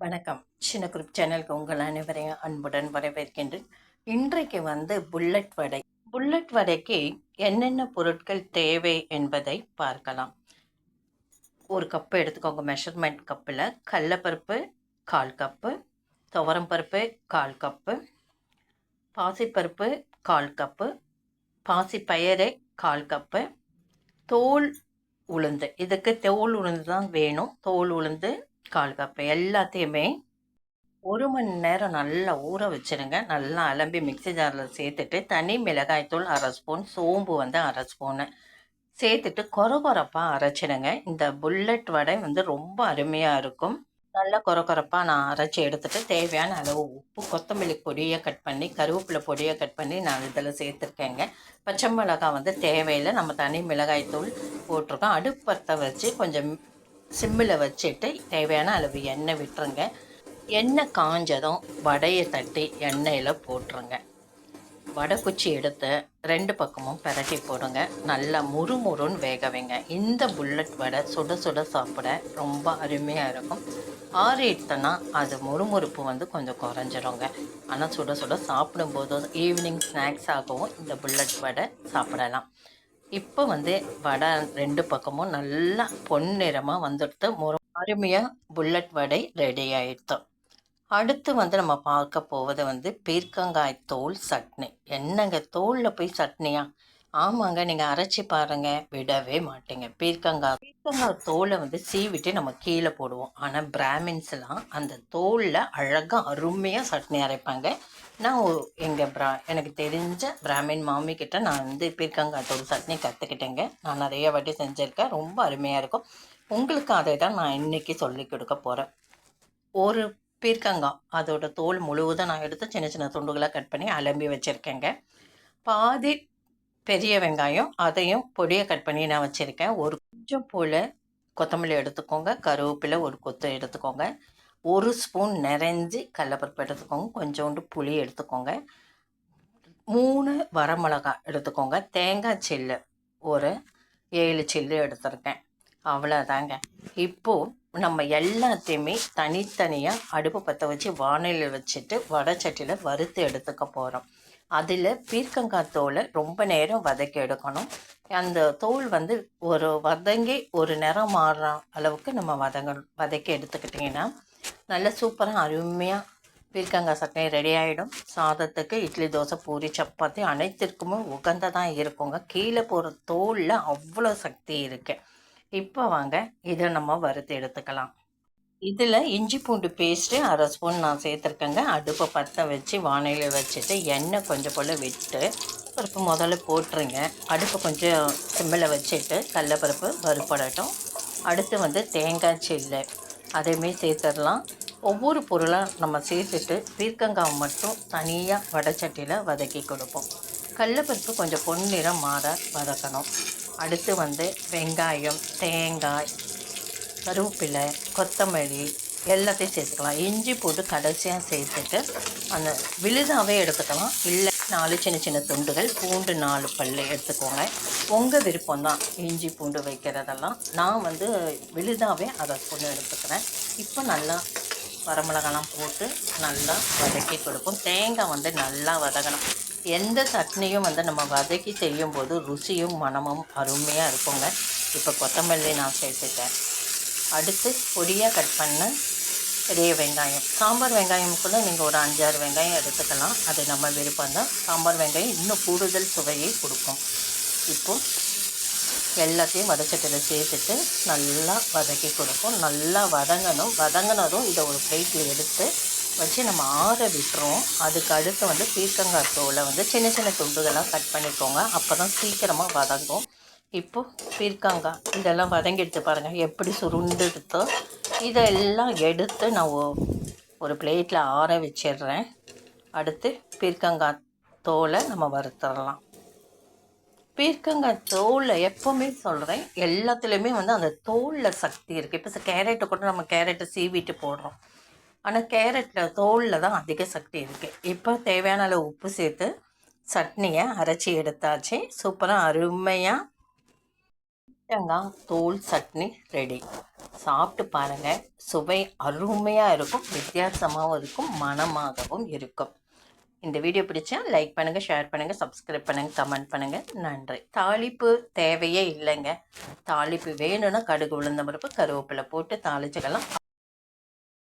வணக்கம். சின்ன குரூப் சேனலுக்கு உங்கள் அனைவரையும் அன்புடன் வரவேற்கின்றேன். இன்றைக்கு வந்து புல்லட் வடை. புல்லட் வடைக்கு என்னென்ன பொருட்கள் தேவை என்பதை பார்க்கலாம். ஒரு கப்பு எடுத்துக்கோங்க மெஷர்மெண்ட் கப்பில். கடலப்பருப்பு கால் கப்பு. துவரம்பருப்பு கால் கப்பு. பாசிப்பருப்பு கால் கப்பு. பாசிப்பயறு கால் கப்பு. தோல் உளுந்து. இதுக்கு தோல் உளுந்து தான் வேணும். தோல் உளுந்து கால் கப்பு எல்லாத்தையுமே ஒரு மணி நேரம் நல்லா ஊற வச்சுருங்க. நல்லா அலம்பி மிக்ஸி ஜாரில் சேர்த்துட்டு தனி மிளகாய்த்தூள் அரை ஸ்பூன் சோம்பு வந்து அரை ஸ்பூனு. சேர்த்துட்டு கொர கொரப்பாக அரைச்சிடுங்க. இந்த புல்லட் வடை வந்து ரொம்ப அருமையாக இருக்கும். நல்லா கொர கொரப்பாக நான் அரைச்சி எடுத்துட்டு தேவையான அளவு உப்பு கொத்தமல்லி பொடியை கட் பண்ணி கருவேப்பிலை பொடியை கட் பண்ணி நான் இதில் சேர்த்துருக்கேங்க. பச்சை மிளகாய் வந்து தேவையில்லை. நம்ம தனி மிளகாய்த்தூள் போட்டிருக்கோம். அடுப்பத்தை வச்சு கொஞ்சம் சிம்மில் வச்சுட்டு தேவையான அளவு எண்ணெய் விட்டுருங்க. எண்ணெய் காஞ்சதும் வடையை தட்டி எண்ணெயில் போட்டுருங்க. வடை குச்சி எடுத்து ரெண்டு பக்கமும் பிரட்டி போடுங்க. நல்லா முறுமுறுன்னு வேக வைங்க. இந்த புல்லட் வடை சுட சுட சாப்பிட ரொம்ப அருமையாக இருக்கும். ஆறிட்டுனா அது முறுமுறுப்பு வந்து கொஞ்சம் குறைஞ்சிருங்க. ஆனால் சுட சுட சாப்பிடும்போது ஈவினிங் ஸ்நாக்ஸ் ஆகவும் இந்த புல்லட் வடை சாப்பிடலாம். இப்போ வந்து வடை ரெண்டு பக்கமும் நல்லா பொன்னிறமாக வந்துடுத்து ஒரு அருமையாக புல்லட் வடை ரெடி ஆயிடுத்து. அடுத்து வந்து நம்ம பார்க்க போவது வந்து பீர்க்கங்காய் தோல் சட்னி. என்னங்க தோலில் போய் சட்னியா? ஆமாங்க. நீங்கள் அரைச்சி பாருங்க. விடவே மாட்டீங்க. பீர்க்கங்காய் பீர்க்கங்காய் தோலை வந்து சீவிட்டு நம்ம கீழே போடுவோம். ஆனால் பிராமின்ஸ்லாம் அந்த தோலில் அழகாக அருமையாக சட்னி அரைப்பாங்க. நான் எங்கள் பிரா எனக்கு தெரிஞ்ச பிராமின் மாமி கிட்ட நான் வந்து பீர்க்கங்காய் தோல் சட்னி கற்றுக்கிட்டேங்க நான் நிறைய வாட்டி செஞ்சுருக்கேன். ரொம்ப அருமையாக இருக்கும். உங்களுக்கு அதை தான் நான் இன்னைக்கு சொல்லி கொடுக்க போகிறேன் ஒரு பீர்க்கங்காய் அதோட தோல் முழுவதும் நான் எடுத்து சின்ன சின்ன துண்டுகளாக கட் பண்ணி அலம்பி வச்சுருக்கேங்க. பாதி பெரிய வெங்காயம் அதையும் பொடியை கட் பண்ணி நான் வச்சுருக்கேன். ஒரு கொஞ்சம் போல் கொத்தமல்லி எடுத்துக்கோங்க. கருவேப்பிலை ஒரு கொத்து எடுத்துக்கோங்க. ஒரு ஸ்பூன் நிறைஞ்சி கடலப்பருப்பு எடுத்துக்கோங்க. கொஞ்சோண்டு புளி எடுத்துக்கோங்க. மூணு வரமிளகாய் எடுத்துக்கோங்க. தேங்காய் சில்லு ஒரு ஏழு சில்லு எடுத்திருக்கேன். அவ்வளோதாங்க இப்போது நம்ம எல்லாத்தையுமே தனித்தனியாக அடுப்பு பற்ற வச்சு வானிலையில் வச்சுட்டு வடச்சட்டியில் வறுத்து எடுத்துக்க போகிறோம் அதில் பீர்க்கங்காய் தோலை ரொம்ப நேரம் வதக்கி எடுக்கணும். அந்த தோல் வந்து ஒரு வதங்கி ஒரு நிறம் மாறுற அளவுக்கு நம்ம வதங்க வதக்கி எடுத்துக்கிட்டிங்கன்னா நல்ல சூப்பராக அருமையாக பீர்க்கங்காய் சட்னி ரெடி ஆகிடும் சாதத்துக்கு இட்லி தோசை பூரி சப்பாத்தி அனைத்திற்குமே உகந்ததாக இருக்குங்க. கீழே போகிற தோலில் அவ்வளோ சக்தி இருக்குது இப்போ வாங்க இதை நம்ம வறுத்து எடுத்துக்கலாம். இதில் இஞ்சி பூண்டு பேஸ்ட்டு அரை ஸ்பூன் நான் சேர்த்துருக்கேங்க. அடுப்பை பற்ற வச்சு வானிலையில் வச்சுட்டு எண்ணெய் கொஞ்சம் போல் விட்டு பருப்பு முதல்ல போட்டுருங்க. அடுப்பை கொஞ்சம் சிம்மில் வச்சுட்டு கடலப்பருப்பு வறுப்படட்டும். அடுத்து வந்து தேங்காய் சில்லு. அதையுமே சேர்த்துடலாம். ஒவ்வொரு பொருளாக நம்ம சேர்த்துட்டு பீர்க்கங்காய் மட்டும் தனியாக வடச்சட்டியில் வதக்கி கொடுப்போம். கடலப்பருப்பு கொஞ்சம் பொன்னிறம் மாற வதக்கணும். அடுத்து வந்து வெங்காயம் தேங்காய் கருவேப்பிலை கொத்தமல்லி எல்லாத்தையும் சேர்த்துக்கலாம். இஞ்சி போட்டு கடைசியாக சேர்த்துட்டு அந்த விழுதாகவே எடுத்துக்கலாம். இல்லை நாலு சின்ன சின்ன துண்டுகள் பூண்டு நாலு பல் எடுத்துக்கோங்க. உங்கள் விருப்பம் தான் இஞ்சி பூண்டு வைக்கிறதெல்லாம். நான் வந்து விழுதாவே அதை பொண்ணு எடுத்துக்கிறேன். இப்போ நல்லா வரமிளகாலாம் போட்டு நல்லா வதக்கி கொடுப்போம். தேங்காய் வந்து நல்லா வதக்கணும். எந்த சட்னியும் வந்து நம்ம வதக்கி செய்யும் போது ருசியும் மனமும் அருமையாக இருக்குங்க. இப்போ கொத்தமல்லி நான் சேர்த்துட்டேன். அடுத்து பொடியாக கட் பண்ண பெரிய வெங்காயம். சாம்பார் வெங்காயம் கூட நீங்கள் ஒரு அஞ்சாறு வெங்காயம் எடுத்துக்கலாம். அது நம்ம விருப்பம் தான். சாம்பார் வெங்காயம் இன்னும் கூடுதல் சுவையை கொடுக்கும். இப்போது எல்லாத்தையும் வதச்சட்டில் சேர்த்துட்டு நல்லா வதக்கி கொடுக்கும். நல்லா வதங்கணும். வதங்கினதும் இதை ஒரு பிளேட்டில் எடுத்து வச்சு நம்ம ஆற விட்டுருவோம் அதுக்கு அடுத்து வந்து பீர்க்கங்காய் தோலை வந்து சின்ன சின்ன துண்டுகளாக கட் பண்ணிக்கோங்க. அப்போ தான் சீக்கிரமாக வதங்கும். இப்போது பீர்க்கங்காய் இதெல்லாம் வதங்கி எடுத்து பாருங்கள் எப்படி சுருண்டு எடுத்தோ இதெல்லாம் எடுத்து நான் ஒரு பிளேட்டில் ஆற வச்சிடுறேன். அடுத்து பீர்க்கங்காய் தோலை நம்ம வறுத்துடலாம். பீர்க்கங்காய் தோலை எப்போவுமே சொல்கிறேன் எல்லாத்துலேயுமே வந்து அந்த தோலில் சக்தி இருக்குது இப்போ கேரட்டை கூட நம்ம கேரட்டை சீவிட்டு போடுறோம். ஆனால் கேரட்டில் தோலில் தான் அதிக சக்தி இருக்குது இப்போ தேவையான அளவு உப்பு சேர்த்து சட்னியை அரைச்சி எடுத்தாச்சு. சூப்பராக அருமையாக தேங்காய் தோல் சட்னி ரெடி சாப்பிட்டு பாருங்கள் சுவை அருமையாக இருக்கும். வித்தியாசமாகவும் இருக்கும். மனமாகவும் இருக்கும். இந்த வீடியோ பிடிச்சா லைக் பண்ணுங்கள் ஷேர் பண்ணுங்கள் சப்ஸ்கிரைப் பண்ணுங்கள் கமெண்ட் பண்ணுங்கள் நன்றி. தாளிப்பு தேவையே இல்லைங்க. தாளிப்பு வேணும்னா கடுகு உளுந்த பருப்பு கருவேப்பிலை போட்டு தாளிச்சுக்கலாம்.